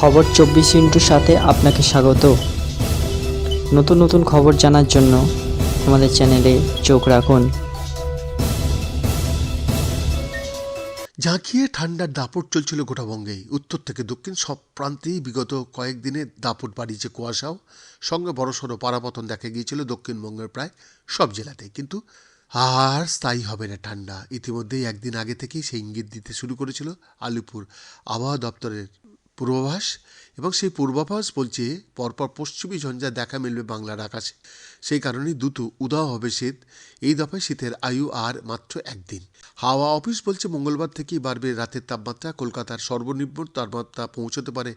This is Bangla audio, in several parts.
খবর চব্বিশ ইন্টুর সাথে আপনাকে স্বাগত। নতুন নতুন খবর জানার জন্য আমাদের চ্যানেলে চোখ রাখুন। ঝাঁকিয়ে ঠান্ডার দাপট চলছিল গোটা বঙ্গেই। উত্তর থেকে দক্ষিণ সব প্রান্তেই বিগত কয়েকদিনে দাপট বাড়িয়েছে কুয়াশাও। সঙ্গে বড়সড় পারাপতন দেখা গিয়েছিল দক্ষিণবঙ্গের প্রায় সব জেলাতেই। কিন্তু আর স্থায়ী হবে না ঠান্ডা। ইতিমধ্যেই একদিন আগে থেকেই সেই ইঙ্গিত দিতে শুরু করেছিল আলিপুর আবহাওয়া দপ্তরের পূর্বাভাস এবং সেই পূর্বাভাস বলছে, পরপর পশ্চিমী ঝঞ্ঝা দেখা মিলবে বাংলার আকাশে। সেই কারণেই দ্রুত উদাও হবে শীত। এই দফায় শীতের আয়ু আর মাত্র একদিন। হাওয়া অফিস বলছে, মঙ্গলবার থেকেই বাড়বে রাতের তাপমাত্রা। কলকাতার সর্বনিম্ন তাপমাত্রা পৌঁছতে পারে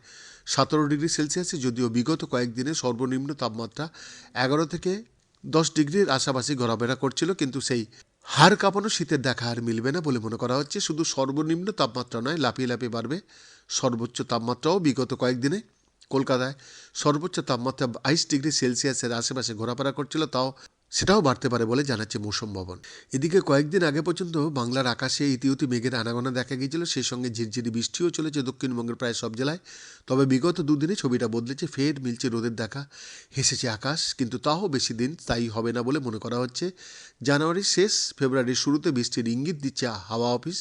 সতেরো ডিগ্রি সেলসিয়াসে, যদিও বিগত কয়েকদিনে সর্বনিম্ন তাপমাত্রা এগারো থেকে দশ ডিগ্রির আশাপাশি ঘোরাফেরা করছিল, কিন্তু সেই হাড় কাঁপানো শীতের দেখা আর মিলবে না বলে মনে করা হচ্ছে। শুধু সর্বনিম্ন তাপমাত্রা নয়, লাফিয়ে লাফিয়ে বাড়বে সর্বোচ্চ তাপমাত্রাও বিগত কয়েকদিনে কলকাতায় সর্বোচ্চ তাপমাত্রা বাইশ ডিগ্রি সেলসিয়াসের আশেপাশে ঘোরাফেরা করছিল, তাও সেটাও বাড়তে পারে বলে জানাচ্ছে মৌসুম ভবন। এদিকে কয়েকদিন আগে পর্যন্ত বাংলার আকাশে ইতিউতি মেঘের আনাগোনা দেখা গিয়েছিল, সেই সঙ্গে ঝিরঝিরি বৃষ্টিও চলেছে দক্ষিণবঙ্গের প্রায় সব জেলায়। তবে বিগত দুদিনে ছবিটা বদলেছে, ফের মিলছে রোদের দেখা। হেসেছে আকাশ, কিন্তু তাও বেশি দিন তাই হবে না বলে মনে করা হচ্ছে। জানুয়ারির শেষ, ফেব্রুয়ারির শুরুতে বৃষ্টির ইঙ্গিত দিচ্ছে হাওয়া অফিস।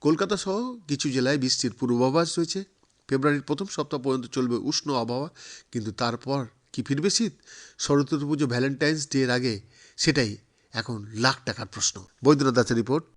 কলকাতা সহ কিছু জেলায় বৃষ্টির পূর্বাভাস রয়েছে। ফেব্রুয়ারির প্রথম সপ্তাহ পর্যন্ত চলবে উষ্ণ আবহাওয়া, কিন্তু তারপর কি ফিরবে শীত? শরৎ পুজো ভ্যালেন্টাইন্স ডে এর আগে, সেটাই এখন লাখ টাকার প্রশ্ন। বৈদ্যনাথ দাসের রিপোর্ট।